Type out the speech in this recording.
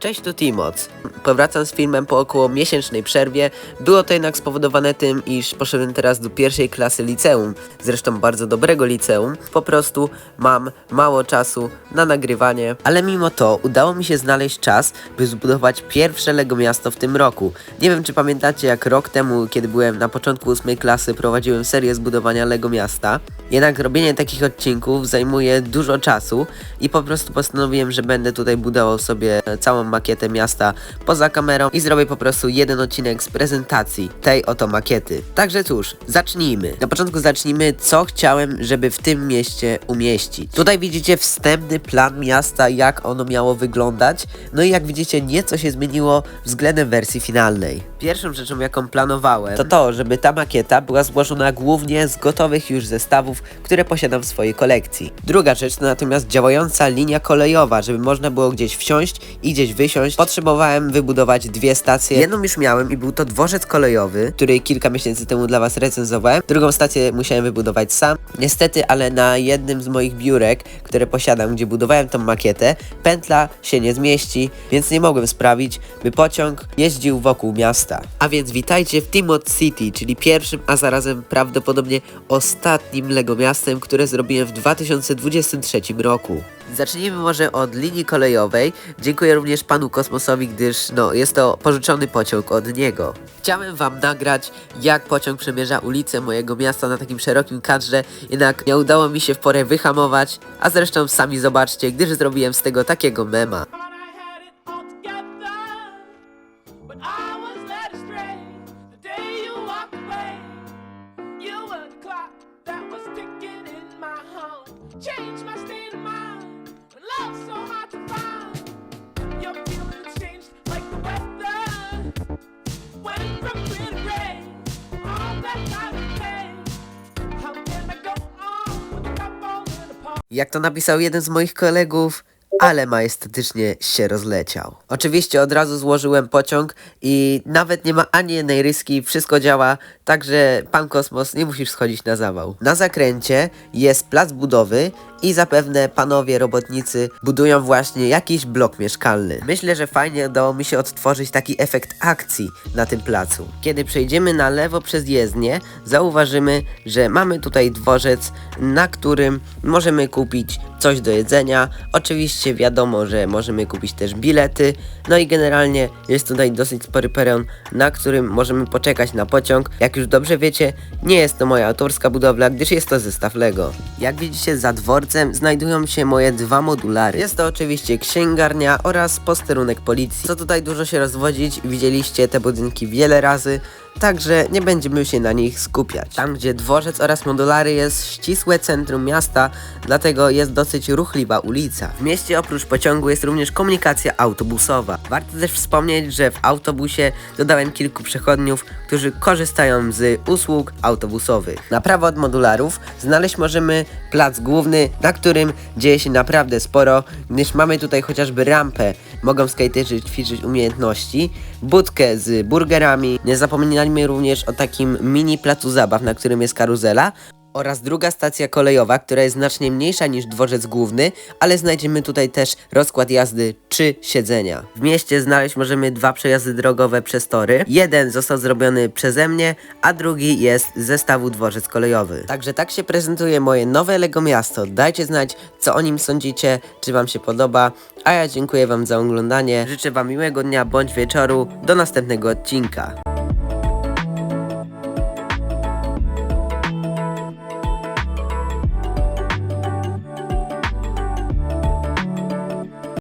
Cześć, tu Timoc. Powracam z filmem po około miesięcznej przerwie. Było to jednak spowodowane tym, iż poszedłem teraz do pierwszej klasy liceum. Zresztą bardzo dobrego liceum. Po prostu mam mało czasu na nagrywanie. Ale mimo to udało mi się znaleźć czas, by zbudować pierwsze Lego miasto w tym roku. Nie wiem, czy pamiętacie, jak rok temu, kiedy byłem na początku ósmej klasy, prowadziłem serię zbudowania Lego miasta. Jednak robienie takich odcinków zajmuje dużo czasu i po prostu postanowiłem, że będę tutaj budował sobie całą makietę miasta poza kamerą i zrobię po prostu jeden odcinek z prezentacji tej oto makiety. Także cóż, zacznijmy. Na początku zacznijmy, co chciałem, żeby w tym mieście umieścić. Tutaj widzicie wstępny plan miasta, jak ono miało wyglądać. No i jak widzicie, nieco się zmieniło względem wersji finalnej. Pierwszą rzeczą, jaką planowałem, to to, żeby ta makieta była złożona głównie z gotowych już zestawów, które posiadam w swojej kolekcji. Druga rzecz to natomiast działająca linia kolejowa, żeby można było gdzieś wsiąść i gdzieś wysiąść. Potrzebowałem wybudować dwie stacje. Jedną już miałem i był to dworzec kolejowy, który kilka miesięcy temu dla was recenzowałem. Drugą stację musiałem wybudować sam. Niestety, ale na jednym z moich biurek, które posiadam, gdzie budowałem tą makietę, pętla się nie zmieści, więc nie mogłem sprawić, by pociąg jeździł wokół miasta. A więc witajcie w Timot City, czyli pierwszym, a zarazem prawdopodobnie ostatnim Lego miastem, które zrobiłem w 2023 roku. Zacznijmy może od linii kolejowej. Dziękuję również panu Kosmosowi, gdyż no, jest to pożyczony pociąg od niego. Chciałem wam nagrać, jak pociąg przemierza ulicę mojego miasta na takim szerokim kadrze, jednak nie udało mi się w porę wyhamować, a zresztą sami zobaczcie, gdyż zrobiłem z tego takiego mema. Jak to napisał jeden z moich kolegów, ale majestatycznie się rozleciał. Oczywiście od razu złożyłem pociąg i nawet nie ma ani jednej ryski, wszystko działa, także pan Kosmos nie musisz schodzić na zawał. Na zakręcie jest plac budowy i zapewne panowie robotnicy budują właśnie jakiś blok mieszkalny. Myślę, że fajnie udało mi się odtworzyć taki efekt akcji na tym placu. Kiedy przejdziemy na lewo przez jezdnię, zauważymy, że mamy tutaj dworzec, na którym możemy kupić coś do jedzenia. Oczywiście wiadomo, że możemy kupić też bilety. No i generalnie jest tutaj dosyć spory peron, na którym możemy poczekać na pociąg. Jak już dobrze wiecie, nie jest to moja autorska budowla, gdyż jest to zestaw Lego. Jak widzicie za dworcem znajdują się moje dwa modulary. Jest to oczywiście księgarnia oraz posterunek policji. Co tutaj dużo się rozwodzić, widzieliście te budynki wiele razy. Także nie będziemy się na nich skupiać. Tam, gdzie dworzec oraz modulary jest ścisłe centrum miasta, dlatego jest dosyć ruchliwa ulica. W mieście oprócz pociągu jest również komunikacja autobusowa. Warto też wspomnieć, że w autobusie dodałem kilku przechodniów, którzy korzystają z usług autobusowych. Na prawo od modularów znaleźć możemy plac główny, na którym dzieje się naprawdę sporo, gdyż mamy tutaj chociażby rampę, mogą skaterzy ćwiczyć umiejętności, budkę z burgerami, nie zapominajmy również o takim mini placu zabaw, na którym jest karuzela, oraz druga stacja kolejowa, która jest znacznie mniejsza niż dworzec główny, ale znajdziemy tutaj też rozkład jazdy czy siedzenia. W mieście znaleźć możemy dwa przejazdy drogowe przez tory. Jeden został zrobiony przeze mnie, a drugi jest z zestawu dworzec kolejowy. Także tak się prezentuje moje nowe Lego miasto. Dajcie znać, co o nim sądzicie, czy wam się podoba, a ja dziękuję wam za oglądanie. Życzę wam miłego dnia bądź wieczoru. Do następnego odcinka.